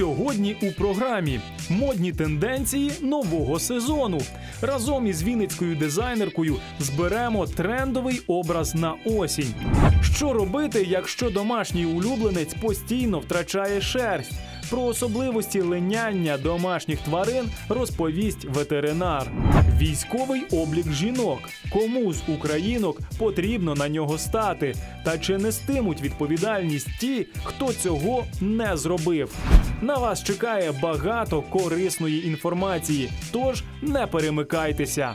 Сьогодні у програмі модні тенденції нового сезону. Разом із вінницькою дизайнеркою зберемо трендовий образ на осінь. Що робити, якщо домашній улюбленець постійно втрачає шерсть? Про особливості линяння домашніх тварин розповість ветеринар. Військовий облік жінок. Кому з українок потрібно на нього стати? Та чи нестимуть відповідальність ті, хто цього не зробив? На вас чекає багато корисної інформації, тож не перемикайтеся.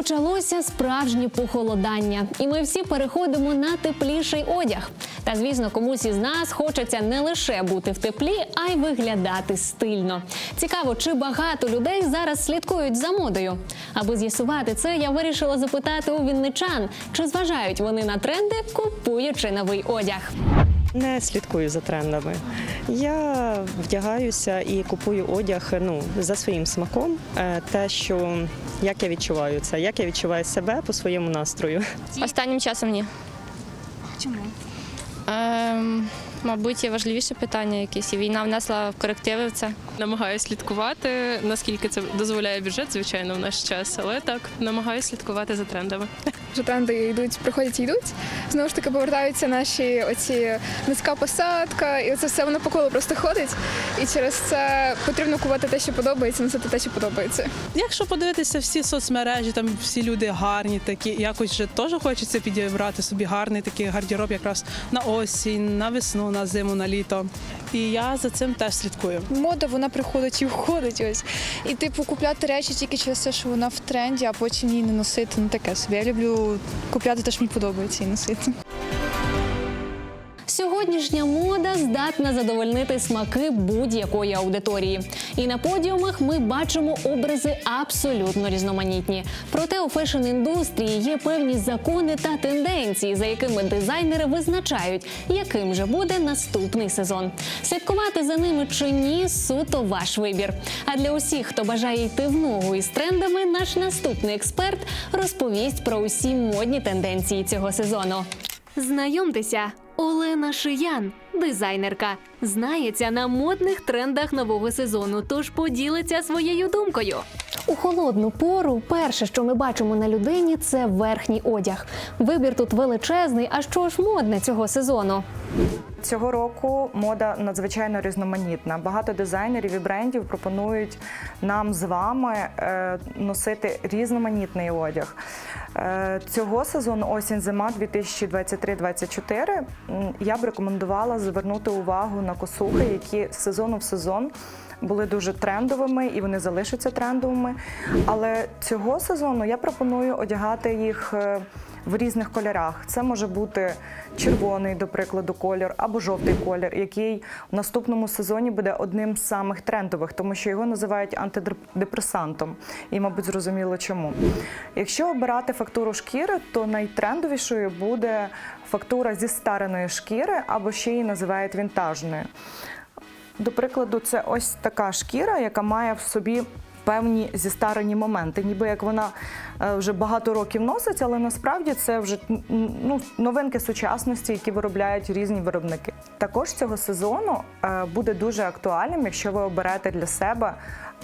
Почалося справжнє похолодання, і ми всі переходимо на тепліший одяг. Та звісно, комусь із нас хочеться не лише бути в теплі, а й виглядати стильно. Цікаво, чи багато людей зараз слідкують за модою. Аби з'ясувати це, я вирішила запитати у вінничан, чи зважають вони на тренди, купуючи новий одяг. Не слідкую за трендами. Я вдягаюся і купую одяг ну, за своїм смаком. Е, Те, що як я відчуваю це, як я відчуваю себе по своєму настрою. Останнім часом ні. Чому? Ем, мабуть, є важливіше питання якесь. І війна внесла в корективи в це. Намагаюся слідкувати, наскільки це дозволяє бюджет, звичайно, в наш час. Але так, намагаюся слідкувати за трендами. Що тренди йдуть, приходять і йдуть. Знову ж таки повертаються наші оці низька посадка, і оце все воно по колу просто ходить. І через це потрібно кувати те, що подобається, носити те, що подобається. Якщо подивитися всі соцмережі, там всі люди гарні такі, якось же теж хочеться підібрати собі гарний такий гардероб якраз на осінь, на весну, на зиму, на літо. І я за цим теж слідкую. Мода вона приходить і входить ось. І типу купляти речі тільки через те, що вона в тренді, а потім її не носити. Ну таке собі. Я люблю купляти те, що мені подобається і носити. Сьогоднішня мода здатна задовольнити смаки будь-якої аудиторії. І на подіумах ми бачимо образи абсолютно різноманітні. Проте у фешн-індустрії є певні закони та тенденції, за якими дизайнери визначають, яким же буде наступний сезон. Слідкувати за ними чи ні суто ваш вибір. А для усіх, хто бажає йти в ногу із трендами, наш наступний експерт розповість про усі модні тенденції цього сезону. Знайомтеся, Олена Шиян, дизайнерка, знається на модних трендах нового сезону, тож поділиться своєю думкою. У холодну пору перше, що ми бачимо на людині, це верхній одяг. Вибір тут величезний. А що ж модне цього сезону? Цього року мода надзвичайно різноманітна. Багато дизайнерів і брендів пропонують нам з вами е, носити різноманітний одяг. Е, Цього сезону осінь-зима 2023-2024 я б рекомендувала звернути увагу на косухи, які з сезону в сезон були дуже трендовими і вони залишаться трендовими. Але цього сезону я пропоную одягати їх. В різних кольорах. Це може бути червоний, до прикладу, колір або жовтий колір, який в наступному сезоні буде одним з самих трендових, тому що його називають антидепресантом. І, мабуть, зрозуміло чому. Якщо обирати фактуру шкіри, то найтрендовішою буде фактура зі стареної шкіри, або ще її називають вінтажною. До прикладу, це ось така шкіра, яка має в собі певні зістарені моменти, ніби як вона е, вже багато років носить, але насправді це вже ну, новинки сучасності, які виробляють різні виробники. Також цього сезону е, буде дуже актуальним, якщо ви оберете для себе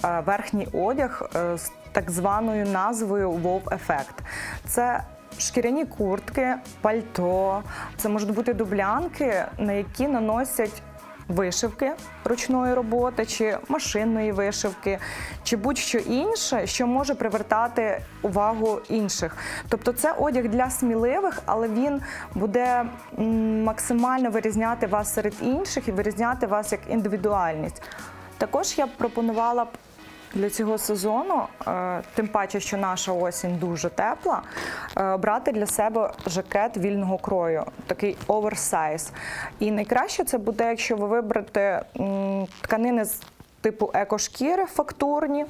е, верхній одяг з так званою назвою Effect. Це Шкіряні куртки, пальто, це можуть бути дублянки, на які наносять вишивки ручної роботи, чи машинної вишивки, чи будь-що інше, що може привертати увагу інших. Тобто це одяг для сміливих, але він буде максимально вирізняти вас серед інших і вирізняти вас як індивідуальність. Також я пропонувала б для цього сезону, е, тим паче, що наша осінь дуже тепла, е, брати для себе жакет вільного крою, такий оверсайз. І найкраще це буде, якщо ви виберете тканини з типу екошкіри фактурні.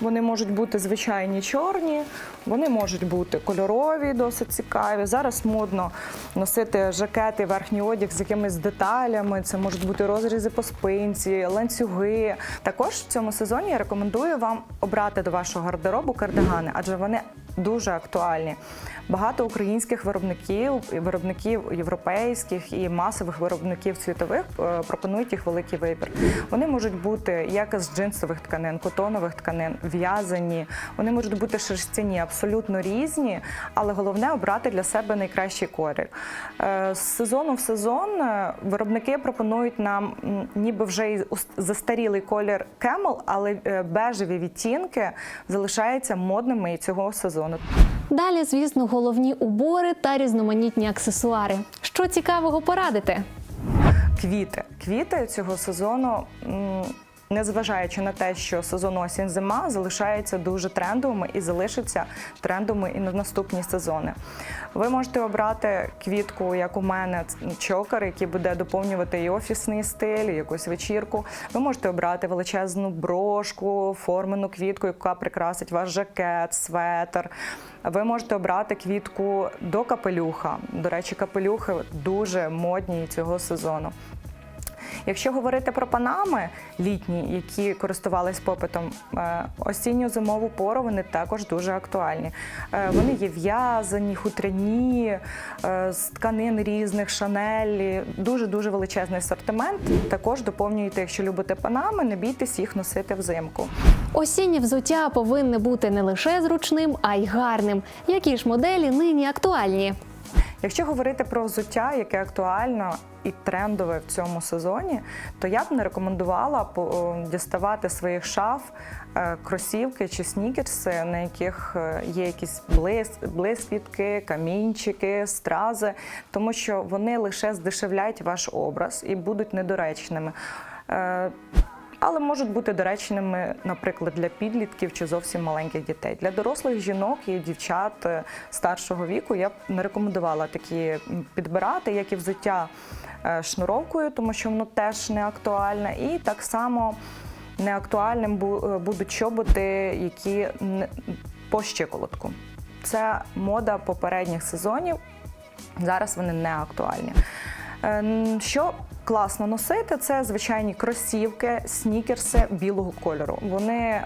Вони можуть бути звичайні чорні, Вони можуть бути кольорові, досить цікаві. Зараз модно носити жакети, верхній одяг з якимись деталями. Це можуть бути розрізи по спинці, ланцюги. Також в цьому сезоні я рекомендую вам обрати до вашого гардеробу кардигани, адже вони дуже актуальні. Багато українських виробників, виробників європейських і масових виробників світових е, пропонують їх великий вибір. Вони можуть бути як з джинсових тканин, котонових тканин, в'язані. Вони можуть бути шерстяні, абсолютно різні, але головне обрати для себе найкращий колір. Е, З сезону в сезон е, виробники пропонують нам ніби вже й застарілий колір кемел, але е, бежеві відтінки залишаються модними і цього сезону. Далі, звісно, головні убори та різноманітні аксесуари. Що цікавого порадити? Квіти. Квіти цього сезону. Незважаючи на те, що сезон осінь-зима залишаються дуже трендовими і залишаться трендовими і на наступні сезони. Ви можете обрати квітку, як у мене, чокер, який буде доповнювати і офісний стиль, і якусь вечірку. Ви можете обрати величезну брошку, формену квітку, яка прикрасить ваш жакет, светр. Ви можете обрати квітку до капелюха. До речі, капелюхи дуже модні цього сезону. Якщо говорити про панами літні, які користувались попитом е, осінньо-зимову пору, вони також дуже актуальні. Е, Вони є в'язані, хутряні, е, з тканин різних, шанелі, дуже дуже величезний асортимент. Також доповнюйте, якщо любите панами, не бійтесь їх носити взимку. Осіннє взуття повинне бути не лише зручним, а й гарним. Які ж моделі нині актуальні? Якщо говорити про взуття, яке актуально і трендове в цьому сезоні, то я б не рекомендувала діставати своїх шаф е, кросівки чи снікерси, на яких е, є якісь блис, блискітки, камінчики, стрази, тому що вони лише здешевляють ваш образ і будуть недоречними. Але можуть бути доречними, наприклад, для підлітків чи зовсім маленьких дітей. Для дорослих жінок і дівчат е, старшого віку я б не рекомендувала такі підбирати, як і взуття е, шнуровкою, тому що воно теж не актуальне. І так само неактуальним е, будуть чоботи, які по щиколотку. Це мода попередніх сезонів. Зараз вони не актуальні. Що класно носити, це звичайні кросівки, снікерси білого кольору. Вони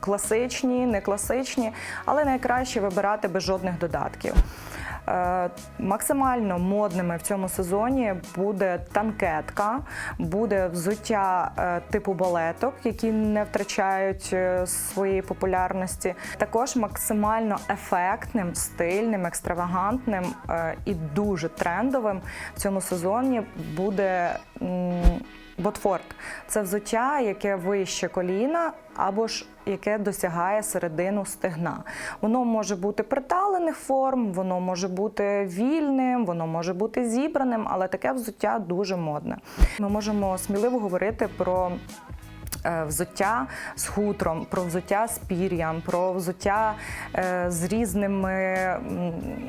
класичні, не класичні, але найкраще вибирати без жодних додатків. Е, Максимально модними в цьому сезоні буде танкетка, буде взуття е, типу балеток, які не втрачають е, своєї популярності. Також максимально ефектним, стильним, екстравагантним і дуже трендовим в цьому сезоні буде. Ботфорд це взуття, яке вище коліна або ж яке досягає середину стегна. Воно може бути приталених форм, воно може бути вільним, воно може бути зібраним, але таке взуття дуже модне. Ми можемо сміливо говорити про. Е, Взуття з хутром, про взуття з пір'ям, про взуття е, з різними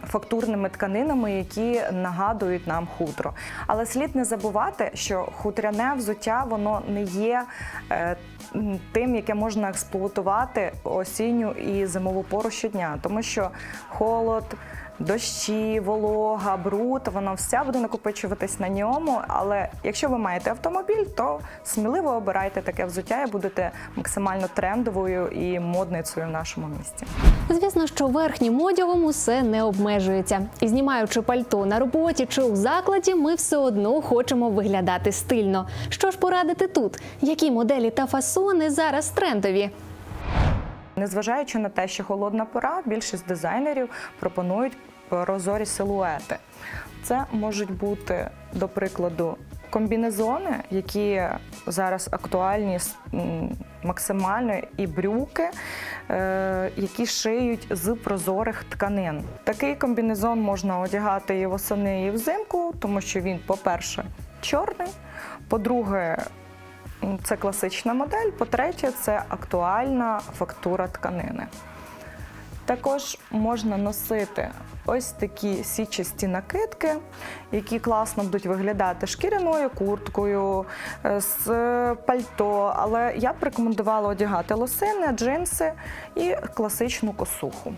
фактурними тканинами, які нагадують нам хутро. Але слід не забувати, що хутряне взуття воно не є е, тим, яке можна експлуатувати осінню і зимову пору щодня, тому що холод. Дощі, волога, бруд, воно все буде накопичуватись на ньому. Але якщо ви маєте автомобіль, то сміливо обирайте таке взуття і будете максимально трендовою і модницею в нашому місті. Звісно, що верхнім одягом усе не обмежується. І знімаючи пальто на роботі чи у закладі, ми все одно хочемо виглядати стильно. Що ж порадити тут? Які моделі та фасони зараз трендові? Незважаючи на те, що холодна пора, більшість дизайнерів пропонують прозорі силуети. Це можуть бути, до прикладу, комбінезони, які зараз актуальні максимально, і брюки, е, які шиють з прозорих тканин. Такий комбінезон можна одягати і восени, і взимку, тому що він, по-перше, чорний, по-друге, Це класична модель. По-третє, це актуальна фактура тканини. Також можна носити ось такі січасті накидки, які класно будуть виглядати шкіряною курткою, е, з пальто. Але я б рекомендувала одягати лосини, джинси і класичну косуху.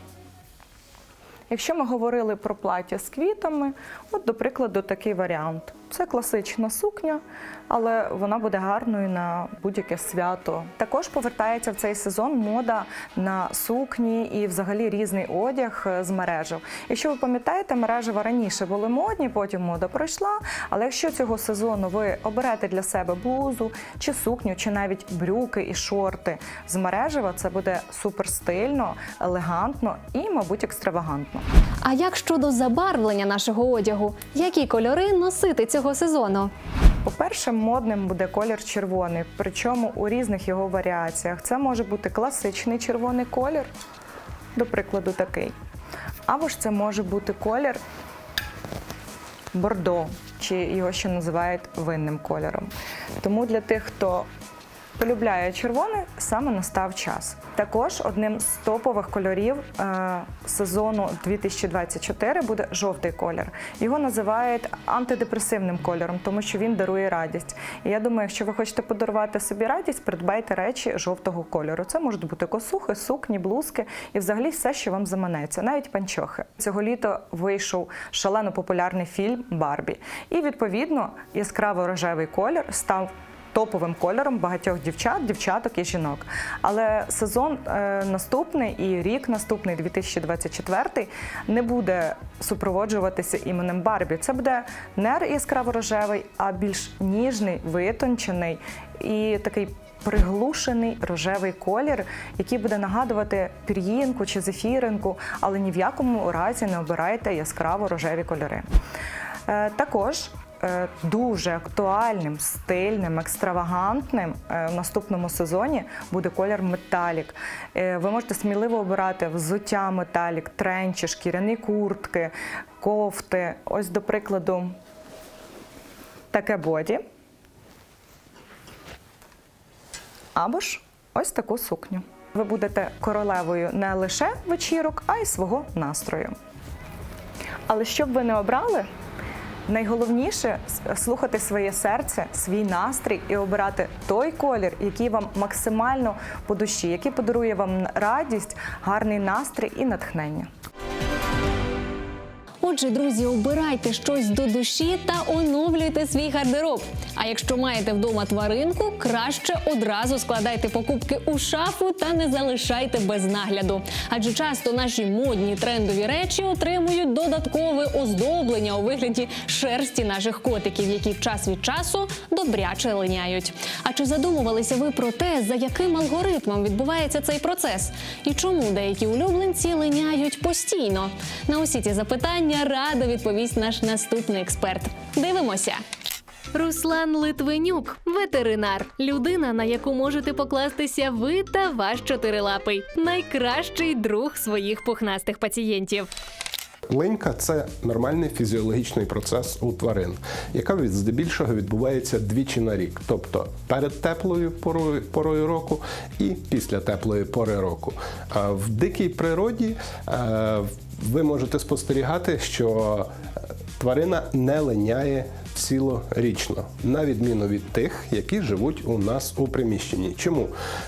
Якщо ми говорили про плаття з квітами, от, до прикладу, такий варіант. Це класична сукня, але вона буде гарною на будь-яке свято. Також повертається в цей сезон мода на сукні і взагалі різний одяг е, з мережів. Якщо ви пам'ятаєте, мережева раніше були модні, потім мода пройшла. Але якщо цього сезону ви оберете для себе блузу чи сукню, чи навіть брюки і шорти з мережева, це буде супер стильно, елегантно і, мабуть, екстравагантно. А як щодо забарвлення нашого одягу? Які кольори носити цього сезону? По-перше, модним буде колір червоний, причому у різних його варіаціях. Це може бути класичний червоний колір, до прикладу, такий. Або ж це може бути колір бордо, чи його ще називають винним кольором. Тому для тих, хто полюбляє червоний, саме настав час. Також одним з топових кольорів е, сезону 2024 буде жовтий колір. Його називають антидепресивним кольором, тому що він дарує радість. І я думаю, якщо ви хочете подарувати собі радість, придбайте речі жовтого кольору. Це можуть бути косухи, сукні, блузки і взагалі все, що вам заманеться, навіть панчохи. Цього літа вийшов шалено популярний фільм Барбі. І відповідно яскраво рожевий колір став топовим кольором багатьох дівчат, дівчаток і жінок. Але сезон е, наступний і рік наступний, 2024, не буде супроводжуватися іменем Барбі. Це буде не яскраво рожевий, а більш ніжний, витончений і такий. Приглушений рожевий колір, який буде нагадувати пір'їнку чи зефіринку, але ні в якому разі не обирайте яскраво рожеві кольори. Е, також дуже актуальним, стильним, екстравагантним е, в наступному сезоні буде колір металік. Е, Ви можете сміливо обирати взуття металік, тренчі, шкіряні куртки, кофти. Ось, до прикладу, таке боді. Або ж ось таку сукню. Ви будете королевою не лише вечірок, а й свого настрою. Але що б ви не обрали, найголовніше слухати своє серце, свій настрій і обирати той колір, який вам максимально по душі, який подарує вам радість, гарний настрій і натхнення. Отже, друзі, обирайте щось до душі та оновлюйте свій гардероб. А якщо маєте вдома тваринку, краще одразу складайте покупки у шафу та не залишайте без нагляду. Адже часто наші модні трендові речі отримують додаткове оздоблення у вигляді шерсті наших котиків, які час від часу добряче линяють. А чи задумувалися ви про те, за яким алгоритмом відбувається цей процес? І чому деякі улюбленці линяють постійно? На усі ці запитання радо відповість наш наступний експерт. Дивимося. Руслан Литвинюк, ветеринар, людина, на яку можете покластися ви та ваш чотирилапий, найкращий друг своїх пухнастих пацієнтів. Линька це нормальний фізіологічний процес у тварин, яка від здебільшого відбувається двічі на рік, тобто перед теплою порою, порою року і після теплої пори року. В дикій природі е, ви можете спостерігати, що тварина не линяє цілорічно, на відміну від тих, які живуть у нас у приміщенні. Чому?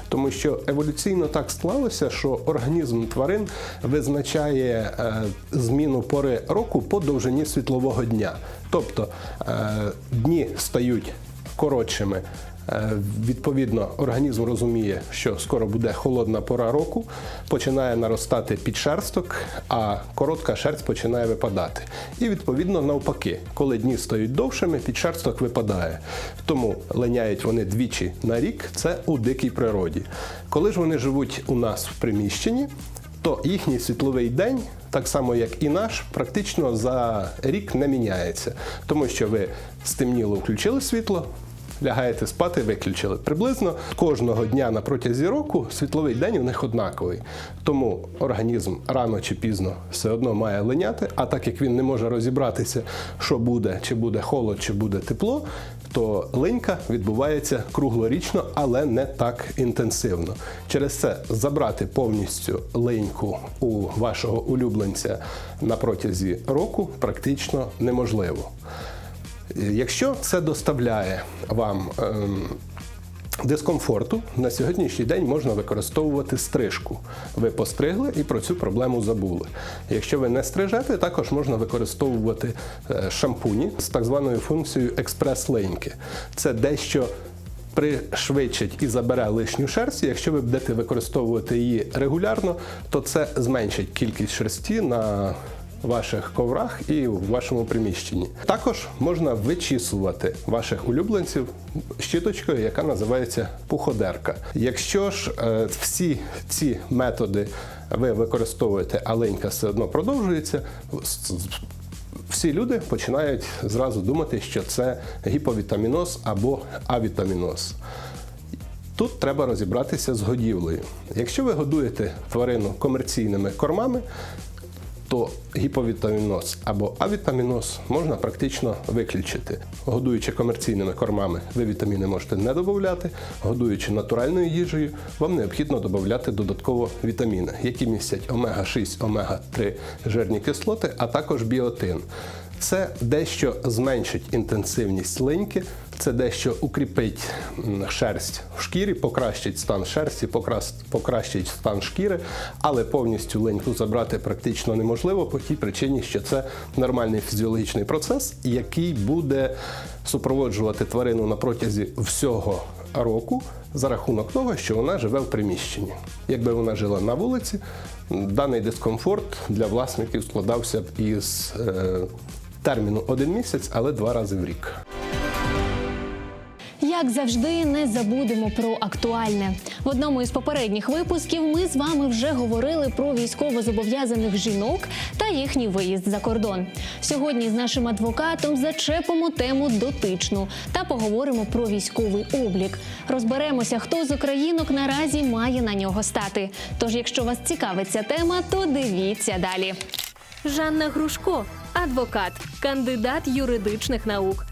Тому що еволюційно так склалося, що організм тварин визначає е, зміну пори року по довжині світлового дня. Тобто е, дні стають коротшими. Е, Відповідно, організм розуміє, що скоро буде холодна пора року, починає наростати підшерсток, а коротка шерсть починає випадати. І відповідно навпаки, коли дні стають довшими, підшерсток випадає. Тому линяють вони двічі на рік, це у дикій природі. Коли ж вони живуть у нас в приміщенні, то їхній світловий день, так само як і наш, практично за рік не міняється, тому що ви стемніло включили світло. Лягаєте спати, виключили. Приблизно кожного дня на протязі року світловий день у них однаковий. Тому організм рано чи пізно все одно має линяти, а так як він не може розібратися, що буде, чи буде холод, чи буде тепло, то линька відбувається круглорічно, але не так інтенсивно. Через це забрати повністю линьку у вашого улюбленця на протязі року практично неможливо. Якщо це доставляє вам ем, дискомфорту на сьогоднішній день можна використовувати стрижку. Ви постригли і про цю проблему забули. Якщо ви не стрижете, також можна використовувати е, шампуні з так званою функцією експрес-линьки. Це дещо пришвидшить і забере лишню шерсть. Якщо ви будете використовувати її регулярно, то це зменшить кількість шерсті на ваших коврах і в вашому приміщенні. Також можна вичісувати ваших улюбленців щіточкою, яка називається пуходерка. Якщо ж е, всі ці методи ви використовуєте, а ленька все одно продовжується, всі люди починають зразу думати, що це гіповітаміноз або авітаміноз. Тут треба розібратися з годівлею. Якщо ви годуєте тварину комерційними кормами, то гіповітаміноз або авітаміноз можна практично виключити. Годуючи комерційними кормами, ви вітаміни можете не додати. Годуючи натуральною їжею, вам необхідно додати додатково вітаміни, які містять омега-6, омега-3 жирні кислоти, а також біотин. Це дещо зменшить інтенсивність линьки, це дещо укріпить шерсть в шкірі, покращить стан шерсті, покращить стан шкіри, але повністю линьку забрати практично неможливо по тій причині, що це нормальний фізіологічний процес, який буде супроводжувати тварину на протязі всього року за рахунок того, що вона живе в приміщенні. Якби вона жила на вулиці, даний дискомфорт для власників складався б із е, терміну один місяць, але два рази в рік. Як завжди, не забудемо про актуальне. В одному із попередніх випусків ми з вами вже говорили про військовозобов'язаних жінок та їхній виїзд за кордон. Сьогодні з нашим адвокатом зачепимо тему дотичну та поговоримо про військовий облік. Розберемося, хто з українок наразі має на нього стати. Тож, якщо вас цікавить ця тема, то дивіться далі. Жанна Грушко, адвокат, кандидат юридичних наук.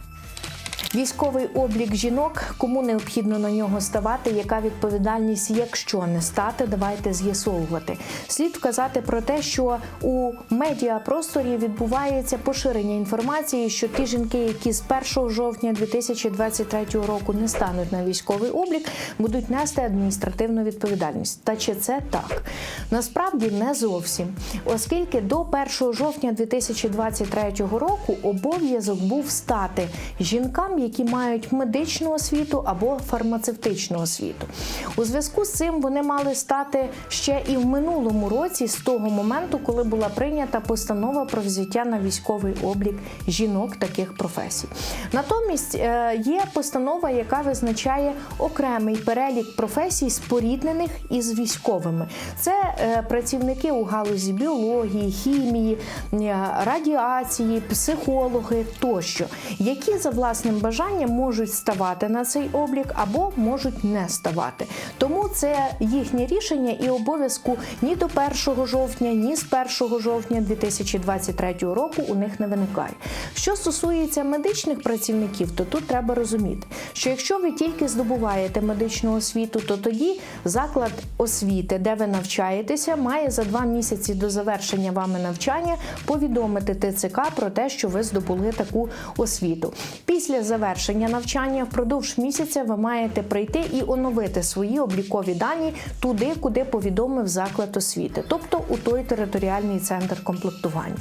Військовий облік жінок, кому необхідно на нього ставати, яка відповідальність, якщо не стати, давайте з'ясовувати. Слід вказати про те, що у медіапросторі відбувається поширення інформації, що ті жінки, які з 1 жовтня 2023 року не стануть на військовий облік, будуть нести адміністративну відповідальність. Та чи це так? Насправді не зовсім, оскільки до 1 жовтня 2023 року обов'язок був стати жінкам, які мають медичну освіту або фармацевтичну освіту. У зв'язку з цим вони мали стати ще і в минулому році, з того моменту, коли була прийнята постанова про взяття на військовий облік жінок таких професій. Натомість е, є постанова, яка визначає окремий перелік професій, споріднених із військовими. Це е, працівники у галузі біології, хімії, е, радіації, психологи тощо, які за власним бажанням можуть ставати на цей облік або можуть не ставати. Тому це їхнє рішення і обов'язку ні до 1 жовтня, ні з 1 жовтня 2023 року у них не виникає. Що стосується медичних працівників, то тут треба розуміти, що якщо ви тільки здобуваєте медичну освіту, то тоді заклад освіти, де ви навчаєтеся, має за два місяці до завершення вами навчання повідомити ТЦК про те, що ви здобули таку освіту. Після завершення навчання впродовж місяця ви маєте прийти і оновити свої облікові дані туди, куди повідомив заклад освіти, тобто у той територіальний центр комплектування.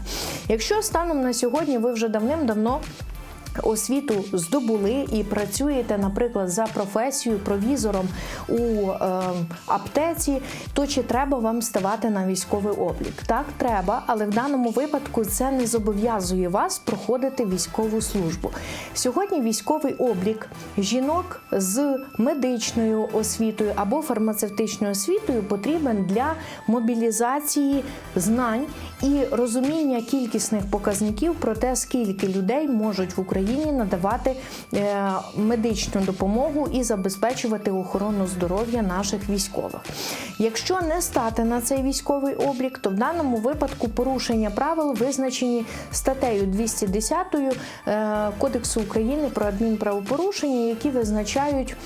Якщо станом на сьогодні ви вже давним-давно освіту здобули і працюєте, наприклад, за професією провізором у е, аптеці, то чи треба вам ставати на військовий облік? Так, треба, але в даному випадку це не зобов'язує вас проходити військову службу. Сьогодні військовий облік жінок з медичною освітою або фармацевтичною освітою потрібен для мобілізації знань і розуміння кількісних показників про те, скільки людей можуть в Україні надавати е, медичну допомогу і забезпечувати охорону здоров'я наших військових. Якщо не стати на цей військовий облік, то в даному випадку порушення правил визначені статтею 210 е, Кодексу України про адмінправопорушення, які визначають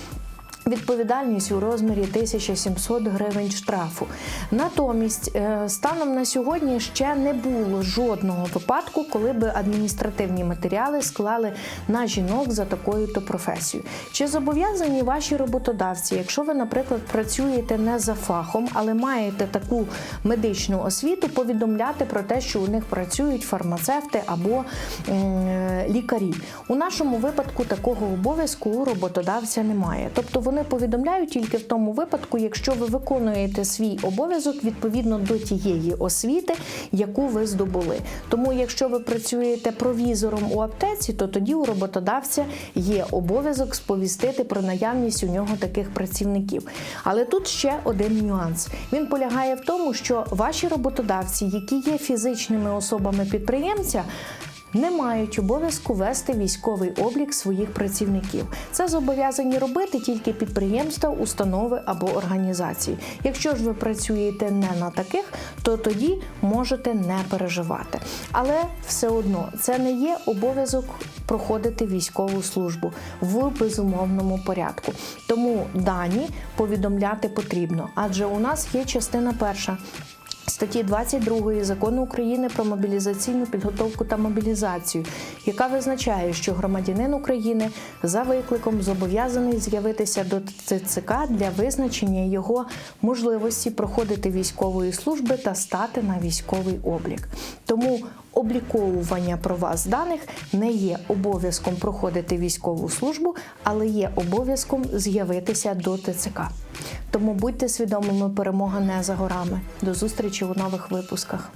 відповідальність у розмірі 1700 гривень штрафу. Натомість, е, станом на сьогодні ще не було жодного випадку, коли би адміністративні матеріали склали на жінок за такою то професією. Чи зобов'язані ваші роботодавці, якщо ви, наприклад, працюєте не за фахом, але маєте таку медичну освіту, повідомляти про те, що у них працюють фармацевти або е, лікарі? У нашому випадку такого обов'язку у роботодавця немає. Тобто вони повідомляють тільки в тому випадку, якщо ви виконуєте свій обов'язок відповідно до тієї освіти, яку ви здобули. Тому, якщо ви працюєте провізором у аптеці, то тоді у роботодавця є обов'язок сповістити про наявність у нього таких працівників. Але тут ще один нюанс. Він полягає в тому, що ваші роботодавці, які є фізичними особами підприємця, не мають обов'язку вести військовий облік своїх працівників. Це зобов'язані робити тільки підприємства, установи або організації. Якщо ж ви працюєте не на таких, то тоді можете не переживати. Але все одно це не є обов'язок проходити військову службу в безумовному порядку. Тому дані повідомляти потрібно, адже у нас є частина перша статті 22 закону України про мобілізаційну підготовку та мобілізацію, яка визначає, що громадянин України за викликом зобов'язаний з'явитися до ТЦК для визначення його можливості проходити військової служби та стати на військовий облік. Тому обліковування про вас даних не є обов'язком проходити військову службу, але є обов'язком з'явитися до ТЦК. Тому будьте свідомими, перемога не за горами. До зустрічі у нових випусках.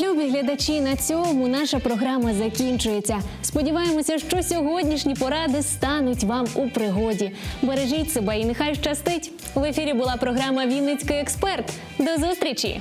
Любі глядачі, на цьому наша програма закінчується. Сподіваємося, що сьогоднішні поради стануть вам у пригоді. Бережіть себе і нехай щастить. В ефірі була програма Вінницький експерт. До зустрічі!